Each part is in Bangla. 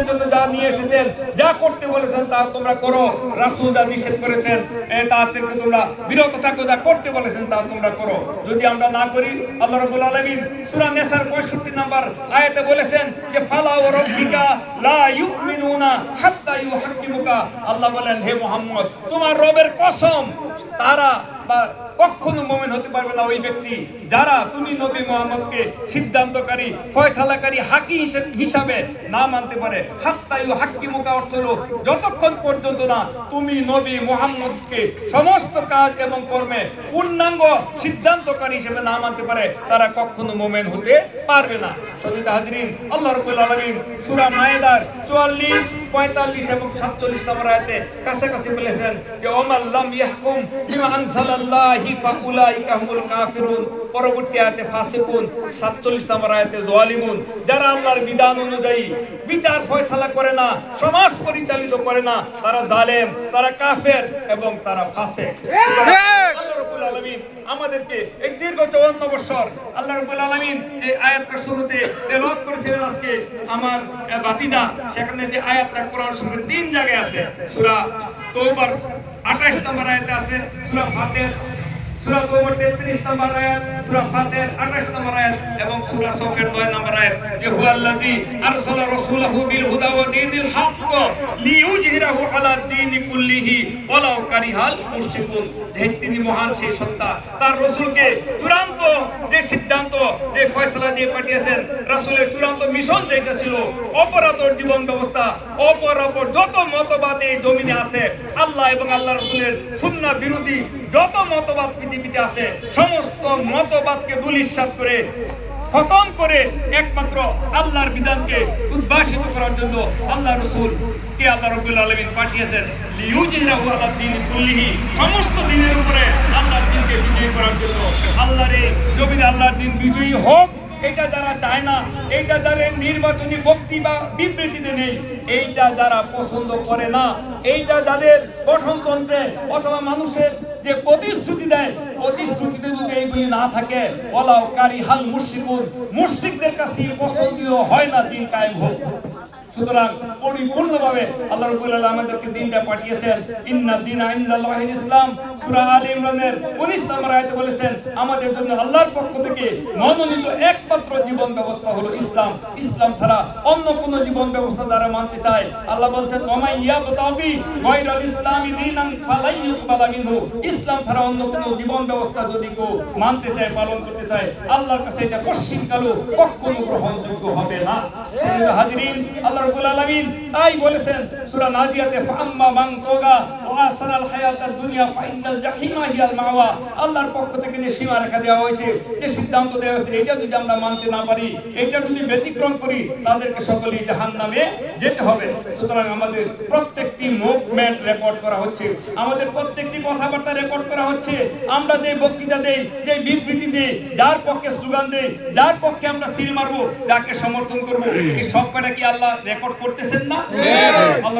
তোমাদের জন্য যা নিয়ে এসেছেন, যা করতে বলেছেন তা তোমরা করো। রাসূল যা নিষেধ করেছেন তা থেকে তোমরা বিরত থাকো, যা করতে বলেছেন তা তোমরা করো। যদি আমরা না করি, আল্লাহ রাব্বুল আলামিন সূরা নেসার 65 নাম্বার আয়াতে বলেছেন যে, ফালা ওয়া রাব্বিকা লা ইউমিনুনা হাত্তা ইউহাক্কিমুকা। আল্লাহ বলেন, হে মোহাম্মদ, তোমার রবের কসম, তারা বা কখনো মোমেন হতে পারবে না ওই ব্যক্তি যারা তুমি নবী মোহাম্মদকে সিদ্ধান্তকারী, ফয়সালাকারী, হাকি হিসাবে না মানতে পারে। হাত্তায়ু হাক্কি মুকা অর্থ হলো, যতক্ষণ পর্যন্ত না তুমি নবী মোহাম্মদকে সমস্ত কাজ এবং কর্মে পূর্ণাঙ্গ সিদ্ধান্তকারী হিসেবে না মানতে পারে, তারা কখনো মোমেন হতে পারবে না। সবিত হাজরিন, আল্লাহ রবুল আলমিন সুরা মায়েদার চুয়াল্লিশ পঁয়তাল্লিশ এবং সাতচল্লিশ নম্বর আয়াতে কাছাকাছি বলেছেন যে ওমাল্লাম ইয়াহকুম বিমা আনসালাল্লাহি ফাউলাইকা হুমুল কাফিরুন। পরবর্তী আয়াতে ফাসিকুন 47 নম্বর আয়াতে জালিমুন। যারা আল্লাহর বিধান অনুযায়ী বিচার ফয়সালা করে না, সমাজ পরিচালিত করে না, তারা জালেম, তারা কাফের এবং তারা রাব্বুল আলামিন আমাদেরকে এই দীর্ঘ 54 বৎসর আল্লাহ রব্বুল আলমিন যে আয়াতটা শুরুতে তেলত করেছিলেন আজকে আমার ভাতিজা, সেখানে যে আয়াতটা কোরআন শরীফের তিন জায়গায় আছে, সুরা তওবার 28 নম্বর আয়াতে আছে, সুরা ফাতের সুরা তওবার 33 নম্বর আয়াত, সুরা ফাতের 28 নম্বর আয়াত সূরা সফের 9 নম্বর আয়াত যে হুয়াল্লাযী আরসালা রাসূলাহু বিল হুদা ওয়া দীনিল হক লিইউজহিরাহু আলা দীনি কুল্লিহি ওয়ালাউ কারিহাল মুশরিকুন। যে তিনি মহান সেই সত্তা, তার রাসূলকে চূড়ান্ত যে সিদ্ধান্ত, যে ফয়সালা দিয়ে পাঠিয়েছেন, রাসূলের চূড়ান্ত মিশন যেটা ছিল, অপরাধর জীবন ব্যবস্থা অপরাপর যত মতবাদ এই জমিনে আছে, আল্লাহ এবং আল্লাহ রাসূলের সুন্নাহ বিরোধী যত মতবাদ পৃথিবীতে আছে, সমস্ত মতবাদকে দুলিশ্বাস করে খতম করে একমাত্র আল্লাহর বিধানকে উদ্ভাসিত করার জন্য আল্লাহ রসুল কে আল্লাহ রবুল আলমিন পাঠিয়েছেন। লিউজিরাহু আলা দ্বীন কুল্লিহি। সমস্ত দিনের উপরে আল্লাহর দিনকে বিজয়ী করার জন্য আল্লাহর এই জমিনে আল্লাহর দিন বিজয়ী হোক এটা যারা চায় না, এইটা যারা নির্বাচনী বক্তি বা বিবৃতিতে নেই, এইটা যারা পছন্দ করে না, এইটা যাদের গঠনতন্ত্রে অথবা মানুষের যে প্রতিশ্রুতি দেয় প্রতিশ্রুতিতে যদি এইগুলি না থাকে ওলাও কারি হাল মুর্শিকুন মুর্শিকদের কাছে পছন্দীয় হয় না, দিন কায়েম হোক। সুতরাং পরিপূর্ণভাবে আল্লাহ আলামিন আমাদেরকে দিনটা পাঠিয়েছেন, ইন্না দিন আইন্দাল ইসলাম। সূরা আলে ইমরানের 19 নম্বর আয়াতে বলেছেন, আমাদের জন্য আল্লাহর পক্ষ থেকে মনোনীত একমাত্র জীবন ব্যবস্থা হলো ইসলাম। ইসলাম ছাড়া অন্য কোন জীবন ব্যবস্থা যারা মানতে চায়। আল্লাহ বলছেন ইসলামি ছাড়া অন্য কোন জীবন ব্যবস্থা যদি কেউ মানতে চায়, পালন করতে চায়, আল্লাহর কাছে এটা কশ্চিন কালো কখনো গ্রহণযোগ্য হবে না। হাজিরিন, আল্লাহ রাব্বুল তাই বলেছেন সূরা নাজিয়াতে ফাম্মা মান তাগা ওয়া আসারাল হায়াতাদ দুনিয়া ফাইনাল জাহিমা হিয়াল মাওয়া। আল্লাহর পক্ষ থেকে যে সীমা রেখা দেওয়া হয়েছে যে সিদ্ধান্ত দেওয়া হয়েছে এটা যদি আমরা মানতে না পারি এটা যদি ব্যতিক্রম করি তাদেরকে সকলেই জাহান্নামে যেতে হবে। সুতরাং আমাদের প্রত্যেকটি মুভমেন্ট রেকর্ড করা হচ্ছে। আমাদের প্রত্যেকটি কথাবার্তা রেকর্ড করা হচ্ছে। আমরা যে বক্তৃতা দেই যে বিবৃতি দেই যার পক্ষে স্লোগান দেই যার পক্ষে আমরা সিল মারবো যাকে সমর্থন করব এই সব কটা কি আল্লাহ রেকর্ড করতেছেন না? আল্লাহ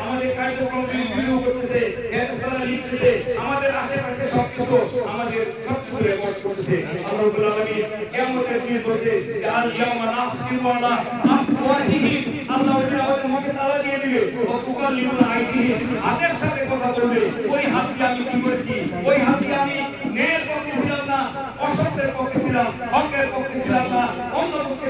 আমাদের কার্যক্রম ভিডিও করতেছে ফেরেশতারা লিখতেছে আমাদের আল্লাহ দিয়ে দিবে সাথে কথা বলবে ওই হাত দিয়ে আমি কি করেছি ওই হাত দিয়ে আমি ন্যায়ের পক্ষে ছিলাম না অসত্যের পক্ষে ছিলাম হকের পক্ষে ছিলাম না অন্য পক্ষে